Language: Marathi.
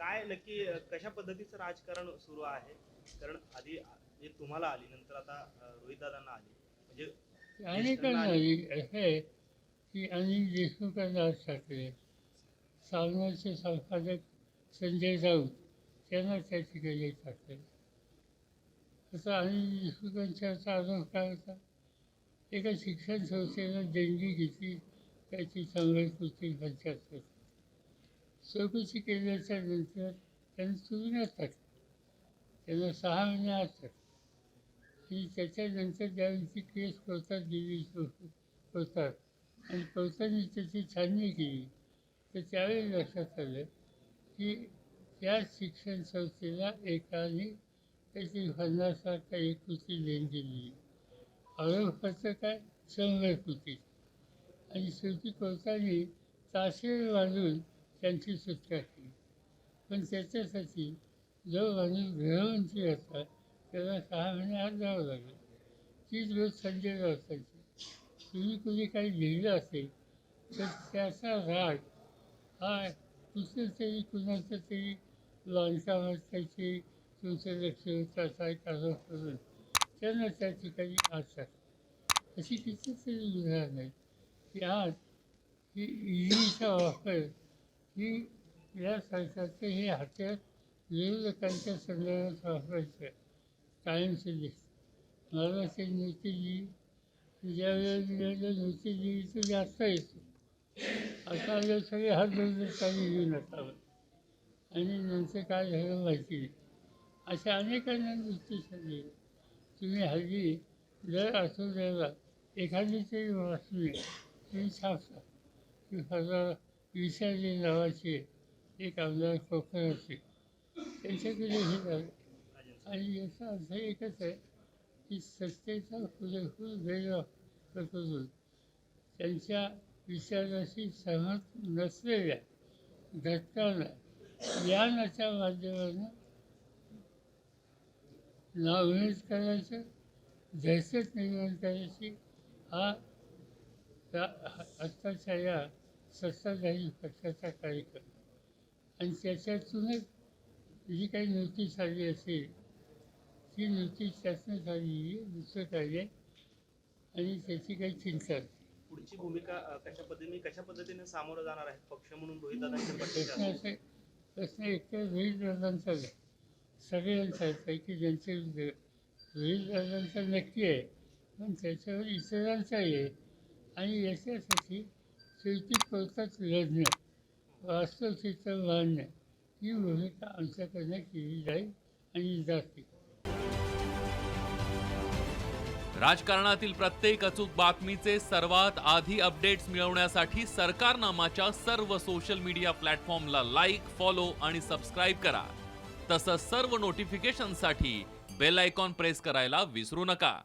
काय नक्की कशा पद्धतीचं राजकारण सुरू आहे? कारण आधी जे तुम्हाला आली नंतर आता रोहित दादांना आली. म्हणजे अनेकांना आली. आहे की अनिल देशमुखांना आज ठाकरे. सावनाचे संपादक संजय राऊत त्यांना त्या ठिकाणी टाकले आता अनिल देशमुखांचा आरोप काय होता? एका शिक्षण संस्थेनं देणगी घेतली त्याची संघर्षकृती पंचायत होती. चौकशी केल्याच्यानंतर त्यांनी तुरुंगात टाकलं त्यांना सहा महिने असतात आणि त्याच्यानंतर ज्यावेळी केस कोर्टात गेली कोर्टात आणि कोर्टाने त्याची छाननी केली तर त्यावेळी लक्षात आलं की त्या शिक्षण संस्थेला एकाने त्याची फन्नासारखा एक कृती देण दिली. आरोप होतं काय? शंभर कृती. आणि शेवटी कोर्टाने ताशेर वाजून त्यांची सुटका केली पण त्याच्यासाठी जो माणूस गृहमंत्री होता त्याला सहा महिने आत जावं लागलं. तीच रोज संजय राऊतांची तुम्ही कुणी काही लिहिलं असेल तर त्याचा राग हा दुसरं तरी कुणाचं तरी बांधकामात त्याची तुमचं लक्ष होतं एक करून त्यांना त्या ठिकाणी आत टाकलं अशी कितीतरी उदाहरणं आहेत. की आज ही ईडीचा वापर की या सरकारचं हे हत्यार विरोधकांच्या संदर्भात वापरायचं कायमचं दिसतं मला ते नोटीस ज्या वेळेला नोटीस तर जास्त येतो. आता आलं सगळे हात धरून काही घेऊन असावं आणि नंतर काय झालं माहिती नाही. अशा अनेकांना नोटीस दिली तुम्ही हल्ली दर आठवड्याला एखादी तरी बातमी तुम्ही छापता की फक्त विशाली नावाचे एक आमदार कोकणाचे त्यांच्याकडे हे झालं. आणि याचा अर्थ एकच आहे की सत्तेचा पुरेपूर गैरवापर करून त्यांच्या विचाराशी सहमत नसलेल्या घटकांना ज्ञानाच्या माध्यमानं नावमेद करायचं दहशत निर्माण करायची हा त्या- आत्ताच्या या सत्ताधारी पक्षाचा कार्यक्रम आणि त्याच्यातूनच जी काही नोटीस आली असेल ती नोटीस शासनात आली दुसरं काय आहे आणि त्याची काही चिंता. पुढची भूमिका कशा पद्धतीने कशा पद्धतीने सामोरं जाणार आहे पक्ष म्हणून रोहित दादांच्या प्रश्न असे प्रश्न एकतर रोहित दादांचा नाही सगळ्यांचा आहे की ज्यांचे रोहित दादांचा नक्की आहे. पण त्याच्यावर इतरांचाही आहे. आणि याच्यासाठी शेवटी कोर्टात लढणं वास्तव चित्र ही भूमिका आमच्याकडनं केली जाईल आणि जाते. राजकारणातील प्रत्येक अचूक बातमीचे सर्वात आधी अपडेट्स मिळवण्यासाठी सरकारनामाच्या सर्व सोशल मीडिया प्लॅटफॉर्मला लाईक फॉलो आणि सबस्क्राईब करा. तसंच सर्व नोटिफिकेशनसाठी बेल आयकॉन प्रेस करायला विसरू नका.